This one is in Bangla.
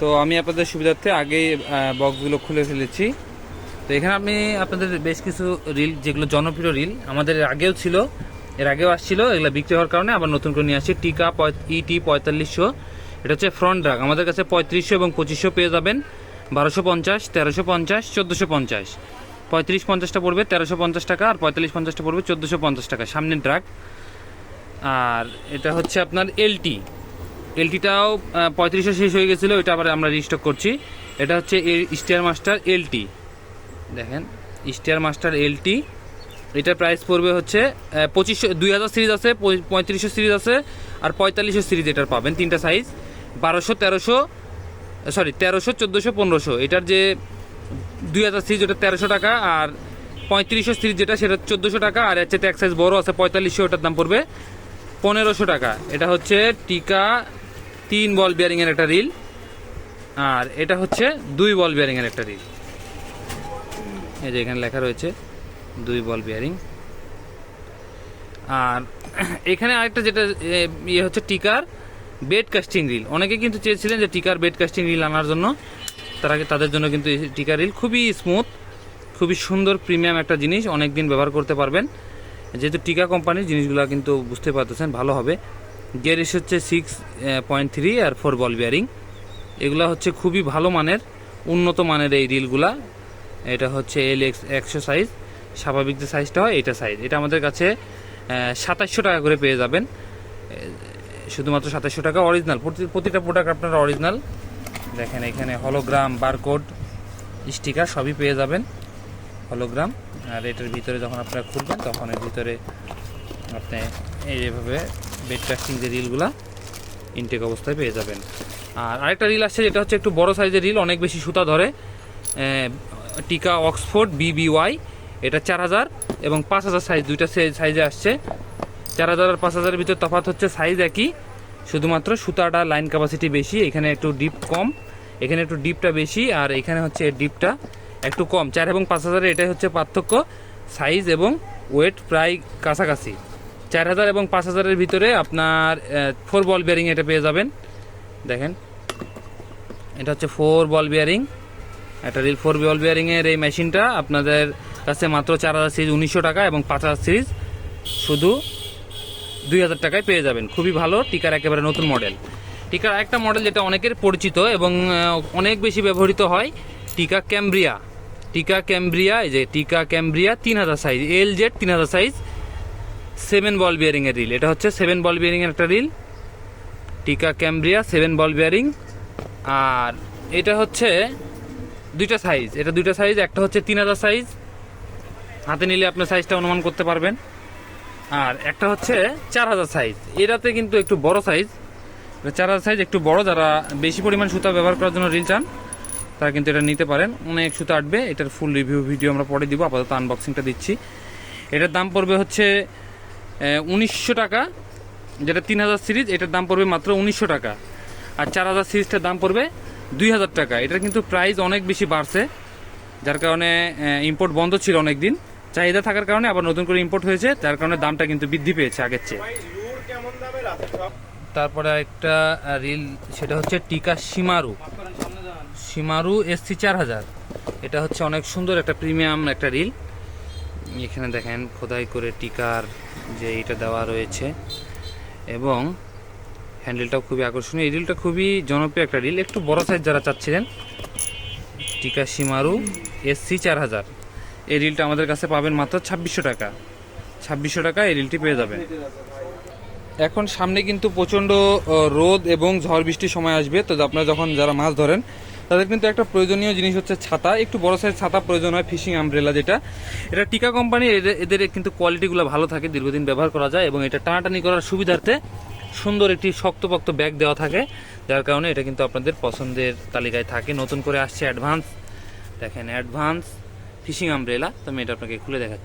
তো আমি আপনাদের সুবিধার্থে আগেই বক্সগুলো খুলে ফেলেছি। তো এখানে আমি আপনাদের বেশ কিছু রিল যেগুলো জনপ্রিয় রিল আমাদের আগেও ছিল, এর আগেও আসছিল, এগুলো বিক্রি হওয়ার কারণে আবার নতুন করে নিয়ে আসছি। টিকা ইটি পঁয়তাল্লিশশো, এটা হচ্ছে ফ্রন্ট ড্রাগ আমাদের কাছে পঁয়ত্রিশশো এবং পঁচিশশো পেয়ে যাবেন। বারোশো পঞ্চাশ, তেরোশো পঞ্চাশ, চোদ্দোশো পঞ্চাশ। পঁয়ত্রিশ পঞ্চাশটা পড়বে, তেরোশো পঞ্চাশ টাকা, আর পঁয়তাল্লিশ পঞ্চাশটা পড়বে, চোদ্দোশো পঞ্চাশ টাকা, সামনের ড্রাগ আর এটা হচ্ছে আপনার এলটি এলটিটাও পঁয়ত্রিশশো শেষ হয়ে গেছিল এটা আবার আমরা রিস্টক করছি। এটা হচ্ছে স্টিয়ার মাস্টার এলটি দেখেন স্টিয়ার মাস্টার এলটি এটার প্রাইস পড়বে হচ্ছে পঁচিশশো, দুই হাজার সিরিজ আছে পঁয়ত্রিশশো সিরিজ আছে, আর পঁয়তাল্লিশশো সিরিজ এটার পাবেন, তিনটা সাইজ বারোশো, তেরোশো সরি তেরোশো, চোদ্দোশো, পনেরোশো। এটার যে দুই হাজার সিরিজ ওটা তেরোশো টাকা, আর পঁয়ত্রিশশো সিরিজ যেটা, সেটা চোদ্দোশো টাকা, আর চেয়ে এক সাইজ বড় আছে, পঁয়তাল্লিশশো, ওটার দাম পড়বে পনেরোশো টাকা। এটা হচ্ছে টিকা তিন বল বিয়ারিংয়ের একটা রিল আর এটা হচ্ছে দুই বল বিয়ারিংয়ের একটা রিল এই যে এখানে লেখা রয়েছে, দুই বল বিয়ারিং আর এখানে আরেকটা যেটা ইয়ে হচ্ছে টিকার বেড কাস্টিং রিল অনেকে কিন্তু চেয়েছিলেন যে টিকার বেড কাস্টিং রিল আনার জন্য। তারা তাদের জন্য কিন্তু এই টিকার রিল খুবই স্মুথ খুবই সুন্দর প্রিমিয়াম একটা জিনিস। অনেক দিন ব্যবহার করতে পারবেন। যেহেতু টিকা কোম্পানির জিনিসগুলো কিন্তু বুঝতে পারতেছেন, ভালো হবে। গিয়ারিস হচ্ছে সিক্স পয়েন্ট থ্রি আর ফোর বল বিয়ারিং এগুলো হচ্ছে খুবই ভালো মানের, উন্নত মানের এই রিলগুলা। এটা হচ্ছে এল এক্স একশো সাইজ স্বাভাবিক যে সাইজটা হয়, এটা সাইজ এটা আমাদের কাছে সাতাশশো টাকা করে পেয়ে যাবেন। শুধুমাত্র সাতাশশো টাকা অরিজিনাল প্রতিটা প্রোডাক্ট আপনারা অরিজিনাল দেখেন এখানে হলোগ্রাম বারকোড স্টিকার সবই পেয়ে যাবেন। হলোগ্রাম আর এটার ভিতরে যখন আপনারা খুলবেন, তখন এর ভিতরে আপনি এইভাবে বেড কাস্টিং যে রিলগুলা ইনটেক অবস্থায় পেয়ে যাবেন। আর আরেকটা রিল আসছে যেটা হচ্ছে একটু বড় সাইজের রিল, অনেক বেশি সুতা ধরে। টিকা অক্সফোর্ড বিবিওয়াই এটা চার হাজার এবং পাঁচ হাজার সাইজ দুইটা সাইজে আসছে। চার হাজার আর পাঁচ হাজারের ভিতর তফাৎ হচ্ছে সাইজ একই, শুধুমাত্র সুতাটা লাইন ক্যাপাসিটি বেশি, এখানে একটু ডিপ কম, এখানে একটু ডিপটা বেশি, আর এখানে হচ্ছে ডিপটা একটু কম। চার এবং পাঁচ হাজারের এটাই হচ্ছে পার্থক্য সাইজ এবং ওয়েট প্রায় কাছাকাছি। চার হাজার এবং পাঁচ হাজারের ভিতরে আপনার ফোর বল বিয়ারিং এটা পেয়ে যাবেন। দেখেন, এটা হচ্ছে ফোর বল বিয়ারিং একটা রিল ফোর বল বিয়ারিংয়ের এই মেশিনটা আপনাদের কাছে মাত্র চার হাজার সিরিজ উনিশশো টাকা এবং পাঁচ হাজার সিরিজ শুধু দুই হাজার টাকায় পেয়ে যাবেন। খুবই ভালো, টিকার একেবারে নতুন মডেল টিকার আরেকটা মডেল যেটা অনেকের পরিচিত এবং অনেক বেশি ব্যবহৃত হয়, টিকা ক্যামব্রিয়া। টিকা ক্যামব্রিয়া, এই যে টিকা ক্যামব্রিয়া, তিন হাজার সাইজ এল জেড তিন হাজার সাইজ সেভেন বল বিয়ারিংয়ের রিল এটা হচ্ছে সেভেন বল বিয়ারিংয়ের একটা reel Tica Cambria seven ball bearing আর এটা হচ্ছে দুইটা সাইজ এটা দুইটা সাইজ একটা হচ্ছে তিন হাজার সাইজ হাতে নিলে আপনার সাইজটা অনুমান করতে পারবেন। আর একটা হচ্ছে চার হাজার সাইজ এটাতে কিন্তু একটু বড় সাইজ চার হাজার সাইজ একটু বড়। যারা বেশি পরিমাণ সুতা ব্যবহার করার জন্য রিল চান, তারা কিন্তু এটা নিতে পারেন। অনেক সুতা আটবে। এটার ফুল রিভিউ ভিডিও আমরা পরে দিব। আপাতত আনবক্সিংটা দিচ্ছি। এটার দাম পড়বে হচ্ছে উনিশশো টাকা যেটা তিন হাজার সিরিজ এটার দাম পড়বে মাত্র উনিশশো টাকা। আর চার হাজার সিরিজটার দাম পড়বে দুই হাজার টাকা। এটার কিন্তু প্রাইস অনেক বেশি বাড়ছে যার কারণে ইম্পোর্ট বন্ধ ছিল অনেক দিন চাহিদা থাকার কারণে আবার নতুন করে ইম্পোর্ট হয়েছে যার কারণে দামটা কিন্তু বৃদ্ধি পেয়েছে আগের চেয়ে। তারপরে একটা রিল সেটা হচ্ছে টিকা সীমারু সীমারু এসসি চার হাজার। এটা হচ্ছে অনেক সুন্দর একটা প্রিমিয়াম একটা রিল এখানে দেখেন, খোদাই করে টিকার যে এটা দেওয়া রয়েছে। এবং হ্যান্ডেলটাও খুবই আকর্ষণীয়। এই রিলটা খুবই জনপ্রিয় একটা রিল। একটু বড় সাইজ যারা চাচ্ছিলেন, টিকা সীমারু এসসি চার হাজার। এই রিলটা আমাদের কাছে পাবেন মাত্র ছাব্বিশশো টাকা। ছাব্বিশশো টাকা এই রিলটি পেয়ে যাবেন। এখন সামনে কিন্তু প্রচণ্ড রোদ এবং ঝড় বৃষ্টির সময় আসবে। তো আপনারা যখন, যারা মাছ ধরেন তাদের কিন্তু একটা প্রয়োজনীয় জিনিস হচ্ছে ছাতা। একটু বড় সাইজ ছাতা প্রয়োজন হয় ফিশিং আমব্রেলা যেটা। এটা টিকা কোম্পানি এদের কিন্তু কোয়ালিটিগুলো ভালো থাকে, দীর্ঘদিন ব্যবহার করা যায় এবং এটা টানাটানি করার সুবিধার্থে সুন্দর একটি শক্তপোক্ত ব্যাগ দেওয়া থাকে। যার কারণে এটা কিন্তু আপনাদের পছন্দের তালিকায় থাকে। নতুন করে আসছে অ্যাডভান্স দেখেন অ্যাডভান্স ফিশিং আমব্রেলা তো আমি এটা আপনাকে খুলে দেখাচ্ছি।